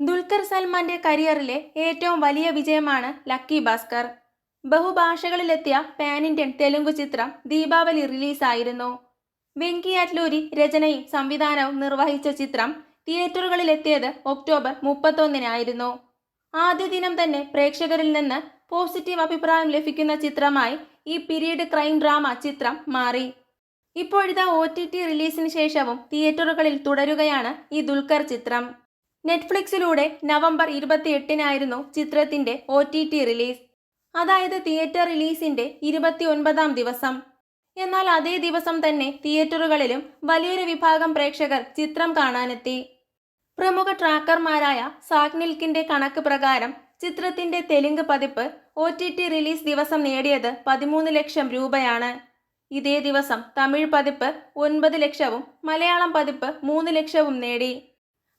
ദുൽഖർ സൽമാന്റെ കരിയറിലെ ഏറ്റവും വലിയ വിജയമാണ് ലക്കി ഭാസ്കർ. ബഹുഭാഷകളിലെത്തിയ പാൻ ഇന്ത്യൻ തെലുങ്ക് ചിത്രം ദീപാവലി റിലീസായിരുന്നു. വെങ്കി അറ്റ്ലൂരി രചനയും സംവിധാനവും നിർവഹിച്ച ചിത്രം തിയേറ്ററുകളിലെത്തിയത് ഒക്ടോബർ മുപ്പത്തൊന്നിനായിരുന്നു. ആദ്യ ദിനം തന്നെ പ്രേക്ഷകരിൽ നിന്ന് പോസിറ്റീവ് അഭിപ്രായം ലഭിക്കുന്ന ചിത്രമായി ഈ പീരീഡ് ക്രൈം ഡ്രാമ ചിത്രം മാറി. ഇപ്പോഴത്തെ ഒ ടി ടി റിലീസിന് ശേഷവും തിയേറ്ററുകളിൽ തുടരുകയാണ് ഈ ദുൽഖർ ചിത്രം. നെറ്റ്ഫ്ലിക്സിലൂടെ നവംബർ ഇരുപത്തിയെട്ടിനായിരുന്നു ചിത്രത്തിന്റെ ഒ ടി ടി റിലീസ്. അതായത് തിയേറ്റർ റിലീസിന്റെ ഇരുപത്തി ഒൻപതാം ദിവസം. എന്നാൽ അതേ ദിവസം തന്നെ തിയേറ്ററുകളിലും വലിയൊരു വിഭാഗം പ്രേക്ഷകർ ചിത്രം കാണാനെത്തി. പ്രമുഖ ട്രാക്കർമാരായ സാഗ്നിൽക്കിന്റെ കണക്ക് പ്രകാരം ചിത്രത്തിന്റെ തെലുങ്ക് പതിപ്പ് ഒ ടി ടി റിലീസ് ദിവസം നേടിയത് പതിമൂന്ന് ലക്ഷം രൂപയാണ്. ഇതേ ദിവസം തമിഴ് പതിപ്പ് ഒൻപത് ലക്ഷവും മലയാളം പതിപ്പ് മൂന്ന് ലക്ഷവും നേടി.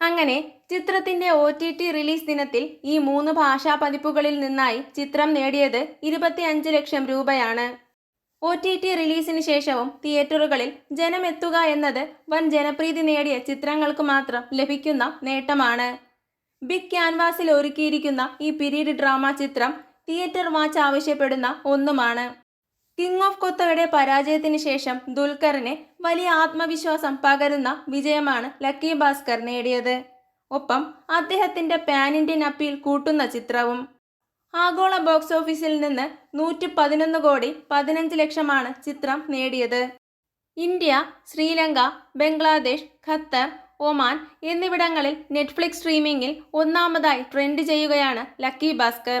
അങ്ങനെ ചിത്രത്തിന്റെ ഒ ടി ടി റിലീസ് ദിനത്തിൽ ഈ മൂന്ന് ഭാഷാ പതിപ്പുകളിൽ നിന്നായി ചിത്രം നേടിയത് ഇരുപത്തിയഞ്ച് ലക്ഷം രൂപയാണ്. ഒ ടി ടി റിലീസിന് ശേഷവും തിയേറ്ററുകളിൽ ജനമെത്തുക എന്നത് വൻ ജനപ്രീതി നേടിയ ചിത്രങ്ങൾക്ക് മാത്രം ലഭിക്കുന്ന നേട്ടമാണ്. ബിഗ് ക്യാൻവാസിൽ ഒരുക്കിയിരിക്കുന്ന ഈ പിരീഡ് ഡ്രാമ ചിത്രം തിയേറ്റർ വാച്ച് ആവശ്യപ്പെടുന്ന ഒന്നുമാണ്. കിങ് ഓഫ് കൊത്തയുടെ പരാജയത്തിന് ശേഷം ദുൽഖറിന് വലിയ ആത്മവിശ്വാസം പകരുന്ന വിജയമാണ് ലക്കി ഭാസ്കർ നേടിയത്. ഒപ്പം അദ്ദേഹത്തിന്റെ പാൻ ഇന്ത്യൻ അപ്പീൽ കൂട്ടുന്ന ചിത്രവും. ആഗോള ബോക്സ് ഓഫീസിൽ നിന്ന് നൂറ്റി പതിനൊന്ന് കോടി പതിനഞ്ച് ലക്ഷമാണ് ചിത്രം നേടിയത്. India Sri Lanka Bangladesh Qatar Oman എന്നിവിടങ്ങളിൽ നെറ്റ്ഫ്ലിക്സ് സ്ട്രീമിംഗിൽ ഒന്നാമതായി ട്രെൻഡ് ചെയ്യുകയാണ് ലക്കി ഭാസ്കർ